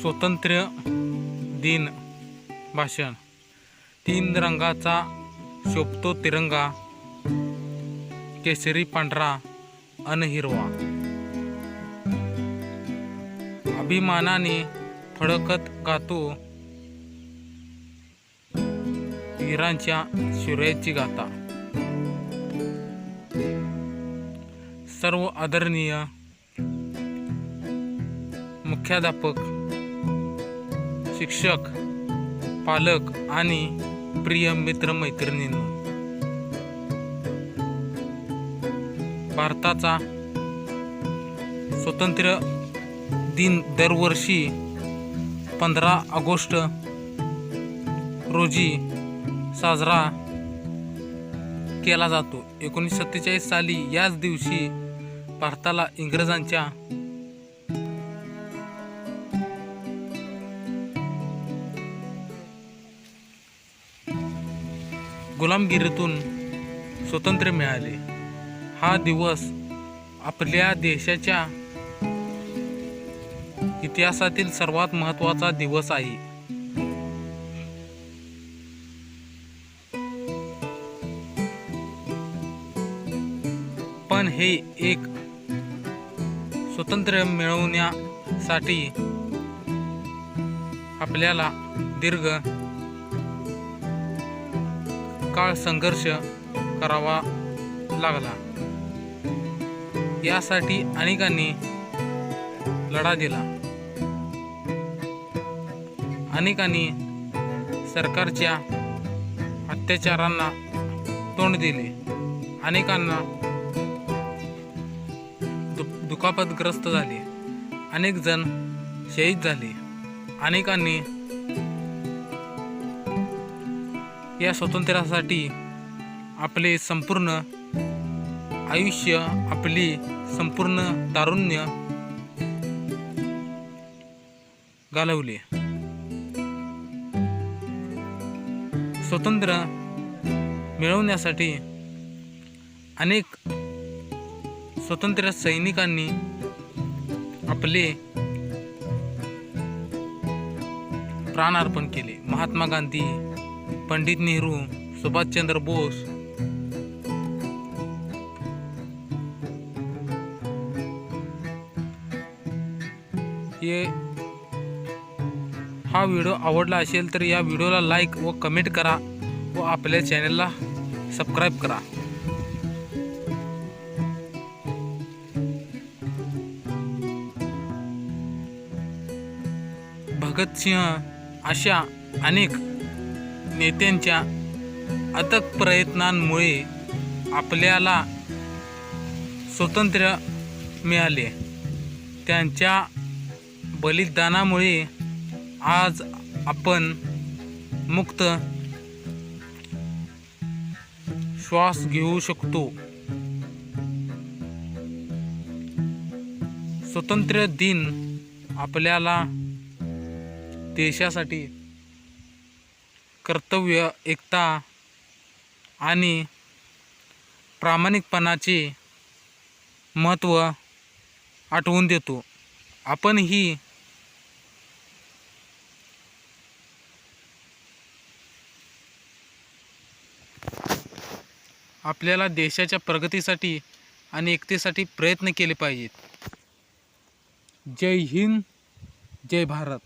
स्वातंत्र्य दिन भाषण. तीन रंगाचा शोभतो तिरंगा केसरी पांढरा अन हिरवा. अभिमानाने फडकत गातो वीरांच्या शौर्याची गाथा. सर्व आदरणीय मुख्याध्यापक शिक्षक पालक आणि प्रिय मित्रमैत्रिणींनो भारताचा स्वतंत्र दिन दरवर्षी पंधरा ऑगस्ट रोजी साजरा केला जातो. एकोणीसशे सत्तेचाळीस साली याच दिवशी भारताला इंग्रजांच्या गुलामगिरीतून स्वतंत्र मिळाले. हा दिवस आपल्या देशाच्या इतिहासातील सर्वात महत्त्वाचा दिवस आहे. पण हे एक स्वतंत्र मिळवण्यासाठी आपल्याला दीर्घ काळ संघर्ष करावा लागला. यासाठी अनेकांनी लढा दिला. अनेकांनी सरकारच्या अत्याचारांना तोंड दिले. अनेकांना दु दुखापतग्रस्त झाले. अनेक जण शहीद झाले. अनेकांनी या स्वातंत्र्यासाठी आपले संपूर्ण आयुष्य आपली संपूर्ण तारुण्य घालवले स्वतंत्र मिळवण्यासाठी अनेक स्वतंत्र सैनिकांनी आपले प्राण अर्पण केले. महात्मा गांधी पंडित नेहरू सुभाषचंद्र बोस। हे हा व्हिडिओ आवडला असेल तर या व्हिडिओला लाईक व कमेंट करा व आपल्या चॅनलला सबस्क्राईब करा. भगतसिंह अशा अनेक नेत्यांच्या अथक प्रयत्नांमुळे आपल्याला स्वातंत्र्य मिळाले. त्यांच्या बलिदानामुळे आज आपण मुक्त श्वास घेऊ शकतो. स्वतंत्र दिन आपल्याला देशासाठी कर्तव्य एकता आणि प्रामाणिकपणाचे महत्त्व आठवून देतो. आपण ही आपल्याला देशाच्या प्रगतीसाठी आणि एकतेसाठी प्रयत्न केले पाहिजेत. जय हिंद जय भारत.